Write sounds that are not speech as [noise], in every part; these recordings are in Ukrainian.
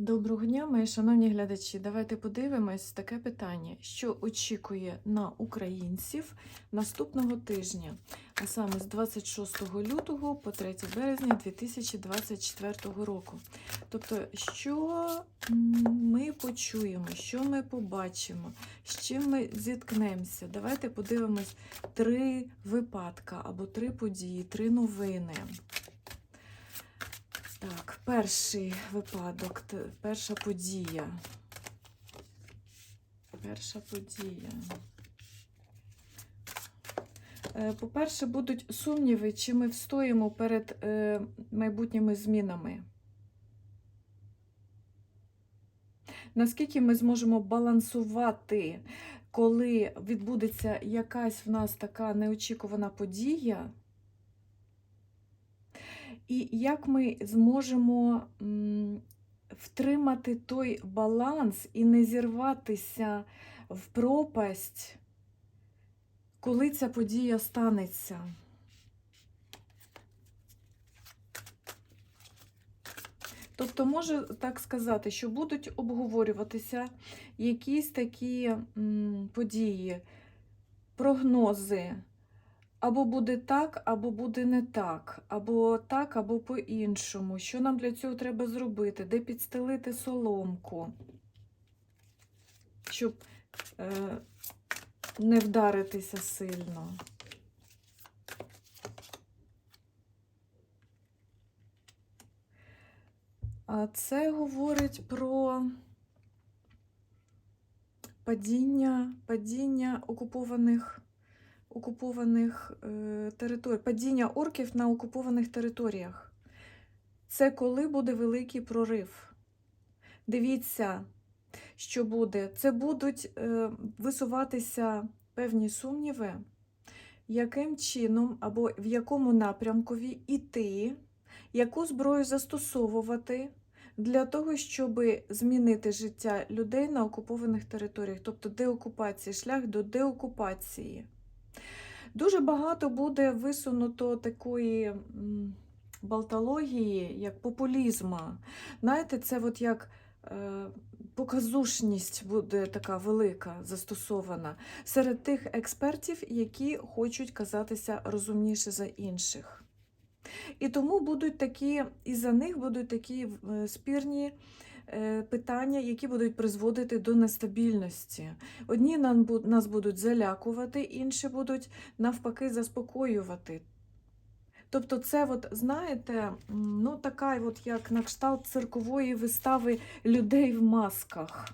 Доброго дня, мої шановні глядачі. Давайте подивимось таке питання, що очікує на українців наступного тижня, а саме з 26 лютого по 3 березня 2024 року. Тобто, що ми почуємо, що ми побачимо, з чим ми зіткнемося. Давайте подивимось три випадка або три події, три новини. Так, перший випадок, перша подія. Перша подія. Е, По-перше, будуть сумніви, чи ми встоїмо перед е, майбутніми змінами. Наскільки ми зможемо балансувати, коли відбудеться якась в нас така неочікувана подія, і як ми зможемо втримати той баланс і не зірватися в пропасть, коли ця подія станеться? Тобто, можу так сказати, що будуть обговорюватися якісь такі події, прогнози. Або буде так, або буде не так, або так, або по-іншому. Що нам для цього треба зробити? Де підстелити соломку, щоб е, не вдаритися сильно. А це говорить про падіння, падіння окупованих окупованих е, територій, падіння орків на окупованих територіях. Це коли буде великий прорив. Дивіться, що буде. Це будуть е, висуватися певні сумніви, яким чином або в якому напрямкові іти, яку зброю застосовувати для того, щоб змінити життя людей на окупованих територіях, тобто деокупації, шлях до деокупації. Дуже багато буде висунуто такої балтології, як популізма. Знаєте, це от як е, показушність буде така велика застосована серед тих експертів, які хочуть казатися розумніше за інших. І тому будуть такі, і за них будуть такі е, спірні питання, які будуть призводити до нестабільності. Одні нас будуть залякувати, інші будуть навпаки заспокоювати. Тобто, це, от, знаєте, ну, така, от, як на кшталт циркової вистави людей в масках.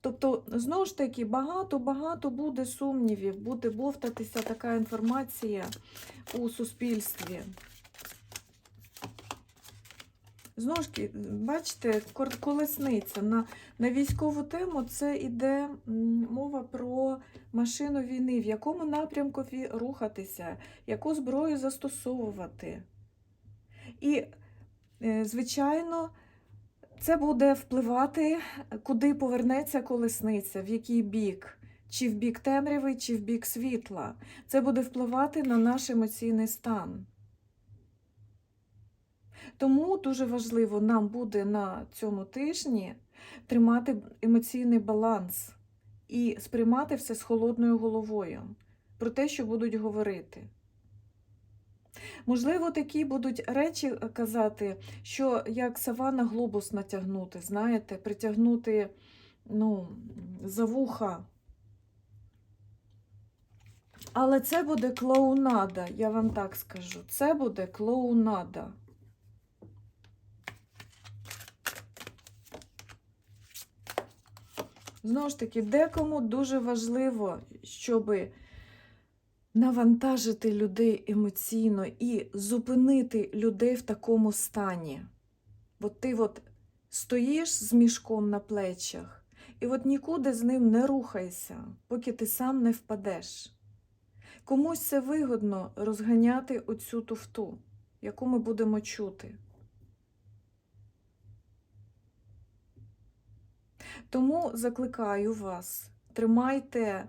Тобто, знову ж таки, багато-багато буде сумнівів, буде бовтатися така інформація у суспільстві. Знову ж таки, бачите, колесниця на, на військову тему це іде мова про машину війни, в якому напрямку рухатися, яку зброю застосовувати. І, е, звичайно, це буде впливати, куди повернеться колесниця, в який бік, чи в бік темряви, чи в бік світла. Це буде впливати на наш емоційний стан. Тому дуже важливо нам буде на цьому тижні тримати емоційний баланс і сприймати все з холодною головою про те, що будуть говорити. Можливо, такі будуть речі казати, що як сава на глобус натягнути, знаєте, притягнути ну, за вуха. Але це буде клоунада, я вам так скажу. Це буде клоунада. Знову ж таки, декому дуже важливо, щоб навантажити людей емоційно і зупинити людей в такому стані. От ти от стоїш з мішком на плечах, і от нікуди з ним не рухайся, поки ти сам не впадеш. Комусь це вигодно розганяти оцю туфту, яку ми будемо чути. Тому закликаю вас, тримайте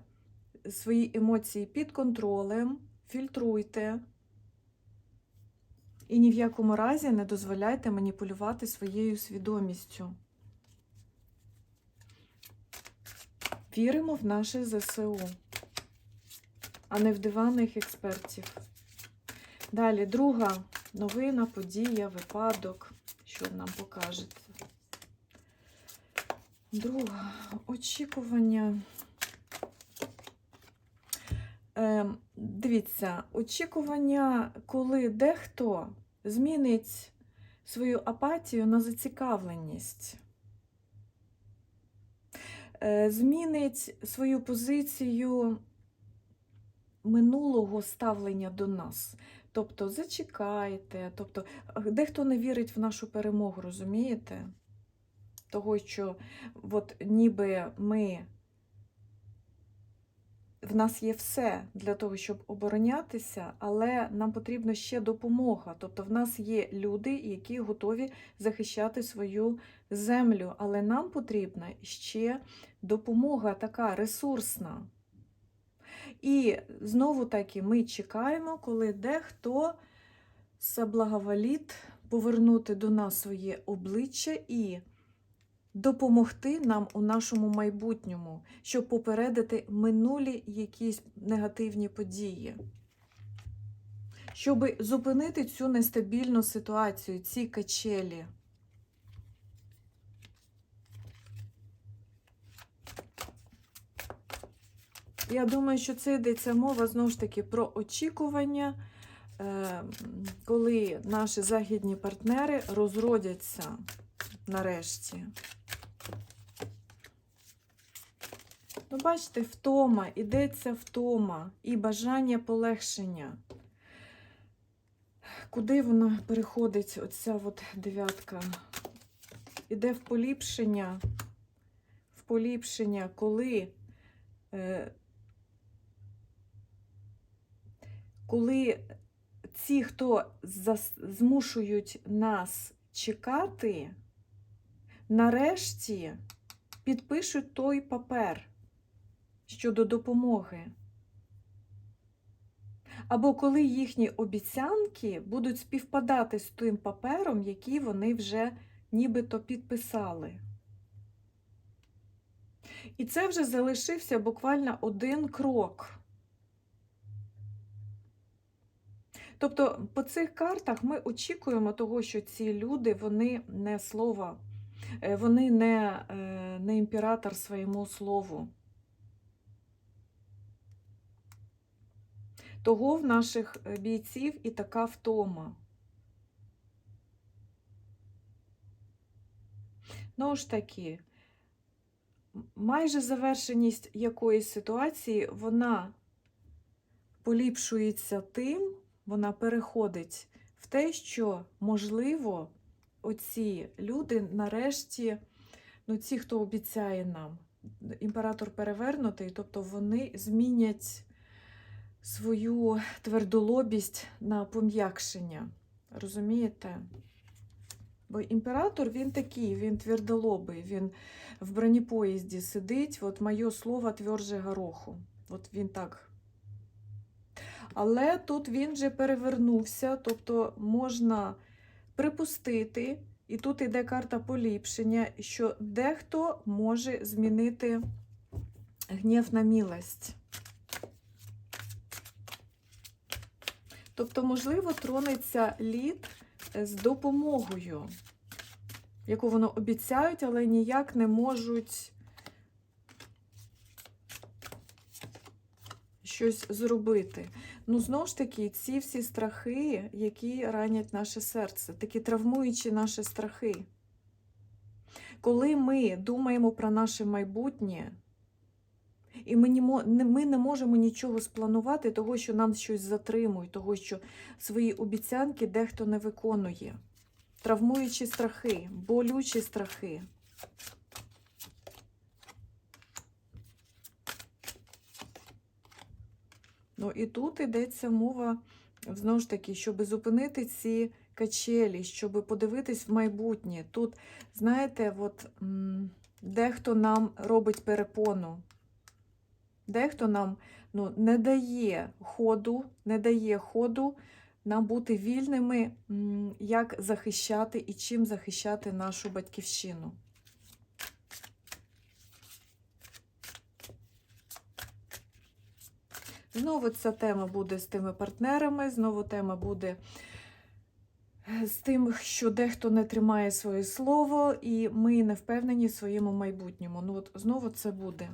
свої емоції під контролем, фільтруйте І ні в якому разі не дозволяйте маніпулювати своєю свідомістю. Віримо в наше ЗСУ, а не в диванних експертів. Далі, друга новина, подія, випадок, що нам покажете. Друга очікування. Е, дивіться, очікування, коли дехто змінить свою апатію на зацікавленість, е, змінить свою позицію минулого ставлення до нас. Тобто зачекайте, тобто е, дехто не вірить в нашу перемогу, розумієте? Того, що от ніби ми в нас є все для того, щоб оборонятися, але нам потрібна ще допомога. Тобто, в нас є люди, які готові захищати свою землю, але нам потрібна ще допомога така ресурсна. І знову таки ми чекаємо, коли дехто соблаговоліт повернути до нас своє обличчя і допомогти нам у нашому майбутньому, щоб попередити минулі якісь негативні події. Щоб зупинити цю нестабільну ситуацію, ці качелі. Я думаю, що це йдеться мова знову ж таки про очікування, е, коли наші західні партнери розродяться нарешті. Ну, бачите, втома, ідеться втома і бажання полегшення. Куди вона переходить, оця от дев'ятка? Іде в поліпшення, в поліпшення, коли, е, коли ці, хто зас- змушують нас чекати, нарешті підпишуть той папер щодо допомоги. Або коли їхні обіцянки будуть співпадати з тим папером, який вони вже нібито підписали. І це вже залишився буквально один крок. Тобто по цих картах ми очікуємо того, що ці люди, вони не слова, е, вони не, е, не імператор своєму слову. Того в наших е, бійців і така втома. Ну ж таки, майже завершеність якоїсь ситуації, вона поліпшується тим, вона переходить в те, що, можливо, оці люди нарешті, ну, ці, хто обіцяє нам, імператор перевернутий, тобто вони змінять свою твердолобість на пом'якшення. Розумієте? Бо імператор він такий, він твердолобий, він в бронепоїзді сидить, от моє слово тверже гороху. От він так. Але тут він же перевернувся, тобто можна припустити, і тут йде карта поліпшення, що дехто може змінити гнів на милость. Тобто, можливо, тронеться лід з допомогою, яку вони обіцяють, але ніяк не можуть щось зробити. Ну, знову ж таки, ці всі страхи, які ранять наше серце, такі травмуючі наші страхи. Коли ми думаємо про наше майбутнє, і ми не, ми не можемо нічого спланувати, того, що нам щось затримує, того, що свої обіцянки дехто не виконує. Травмуючі страхи, болючі страхи. Ну і тут йдеться мова, знову ж таки, щоб зупинити ці качелі, щоб подивитись в майбутнє. Тут, знаєте, от, дехто нам робить перепону. Дехто нам ну, не дає ходу, не дає ходу нам бути вільними, як захищати і чим захищати нашу батьківщину. Знову ця тема буде з тими партнерами, знову тема буде е, з тим, що дехто не тримає своє слово, і ми не впевнені в своєму майбутньому. Ну, от знову це буде.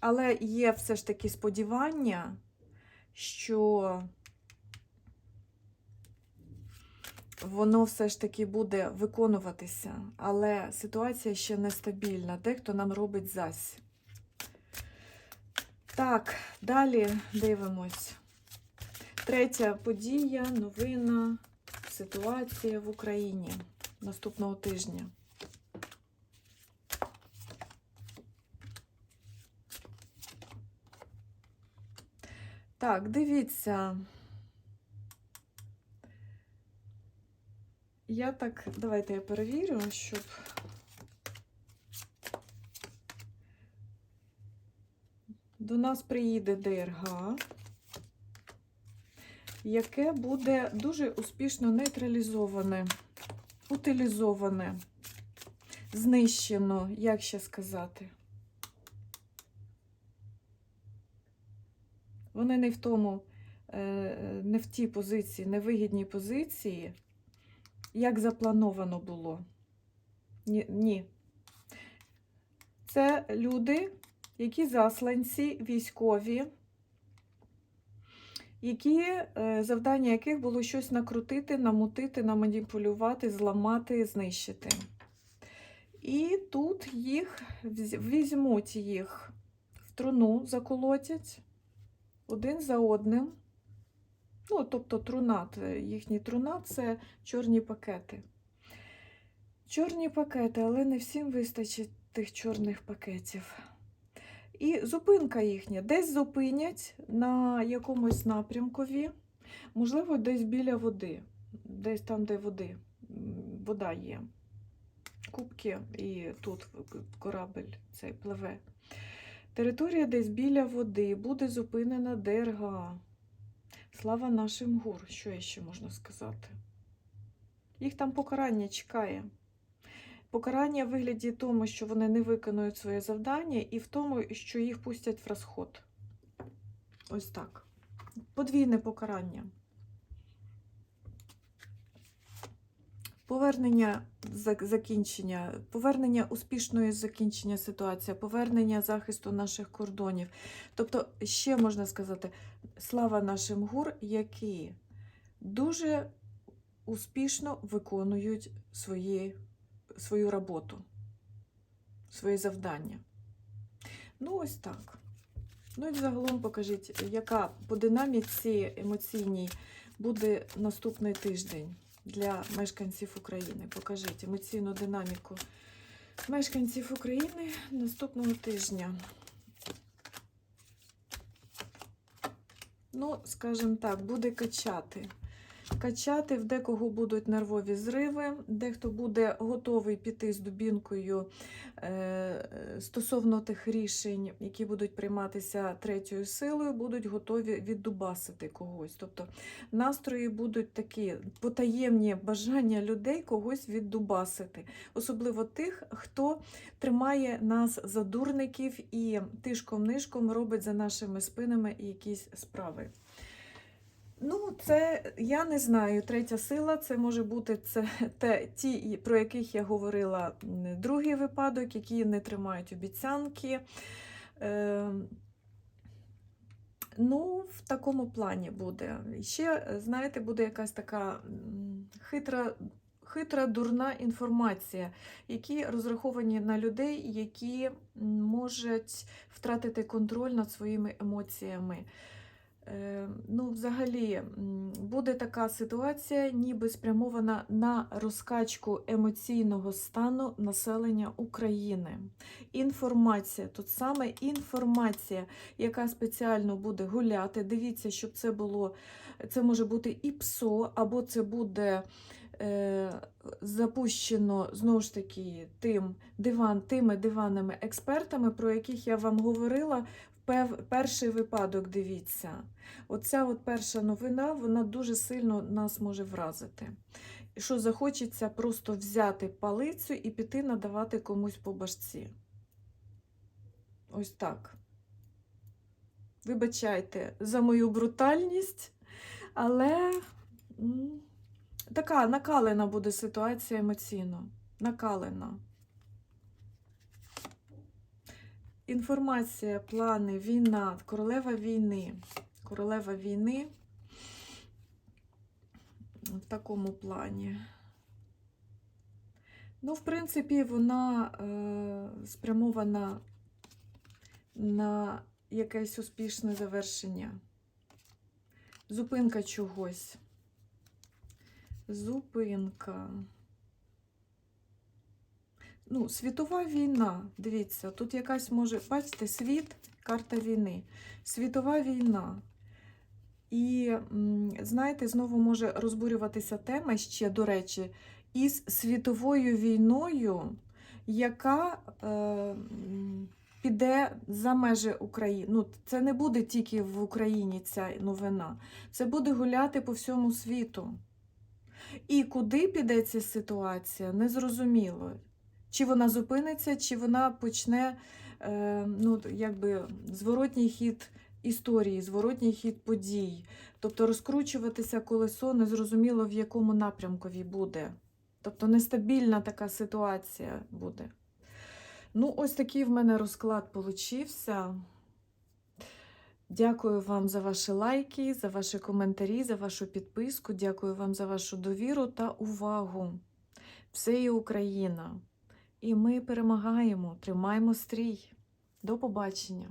Але є все ж таки сподівання, що воно все ж таки буде виконуватися, але ситуація ще нестабільна. Дехто нам робить зась. Так, далі дивимось. Третя подія, новина, ситуація в Україні наступного тижня. Так, дивіться. Я так, давайте я перевірю, щоб. До нас приїде ДРГ, яке буде дуже успішно нейтралізоване, утилізоване, знищено, як ще сказати. Вони не в тому, е, не в тій позиції, невигідній позиції, як заплановано було. Ні. ні. Це люди, які засланці військові, які, е, завдання яких було щось накрутити, намутити, наманіпулювати, зламати, знищити. І тут їх візьмуть їх в труну, заколотять один за одним. Ну, тобто труна, це- їхні труна це чорні пакети. Чорні пакети, але не всім вистачить тих чорних пакетів. І зупинка їхня десь зупинять на якомусь напрямкові, можливо, десь біля води, десь там, де води, вода є. Кубки і тут корабель цей пливе. Територія десь біля води, буде зупинена ДРГ. Слава нашим гур, що ще можна сказати? Їх там покарання чекає. Покарання в вигляді тому, що вони не виконують своє завдання, і в тому, що їх пустять в розход. Ось так. Подвійне покарання. Повернення закінчення, повернення успішної закінчення ситуації, повернення захисту наших кордонів. Тобто, ще можна сказати, слава нашим гур, які дуже успішно виконують свої, свою роботу, свої завдання. Ну, ось так. Ну і загалом покажіть, яка по динаміці емоційній буде наступний тиждень для мешканців України. Покажіть емоційну динаміку мешканців України наступного тижня. Ну, скажімо так, буде качати. Качати, в декого будуть нервові зриви, дехто буде готовий піти з дубінкою е, стосовно тих рішень, які будуть прийматися третьою силою, будуть готові віддубасити когось. Тобто настрої будуть такі потаємні бажання людей когось віддубасити, особливо тих, хто тримає нас за дурників і тишком-нишком робить за нашими спинами якісь справи. Ну, це я не знаю. Третя сила це може бути це [laughs] те, ті, про яких я говорила другий випадок, які не тримають обіцянки. Е, ну, в такому плані буде. Ще, знаєте, буде якась така хитра. Хитра, дурна інформація, які розраховані на людей, які можуть втратити контроль над своїми емоціями. Е, Ну, взагалі, буде така ситуація, ніби спрямована на розкачку емоційного стану населення України. Інформація, тут саме інформація, яка спеціально буде гуляти. Дивіться, щоб це було, це може бути і ПСО, або це буде. е, Запущено знову ж таки тим диван, тими диванними експертами, про яких я вам говорила перший випадок, дивіться. Оця от перша новина, вона дуже сильно нас може вразити. Що захочеться просто взяти палицю і піти надавати комусь по башці. Ось так. Вибачайте за мою брутальність, але така накалена буде ситуація емоційно. Накалена. Інформація, плани, війна, королева війни. Королева війни в такому плані. Ну, в принципі, вона е, спрямована на якесь успішне завершення. Зупинка чогось. Зупинка. Ну, світова війна. Дивіться, тут якась може, бачите, світ, карта війни. Світова війна. І, знаєте, знову може розбурюватися тема ще, до речі, із світовою війною, яка е, піде за межі України. Ну, це не буде тільки в Україні ця новина, це буде гуляти по всьому світу. І куди піде ця ситуація, незрозуміло. Чи вона зупиниться, чи вона почне е, ну, якби, зворотній хід історії, зворотній хід подій. Тобто розкручуватися колесо незрозуміло в якому напрямкові буде. Тобто нестабільна така ситуація буде. Ну, ось такий в мене розклад получився. Дякую вам за ваші лайки, за ваші коментарі, за вашу підписку. Дякую вам за вашу довіру та увагу. Все є Україна. І ми перемагаємо, тримаємо стрій. До побачення!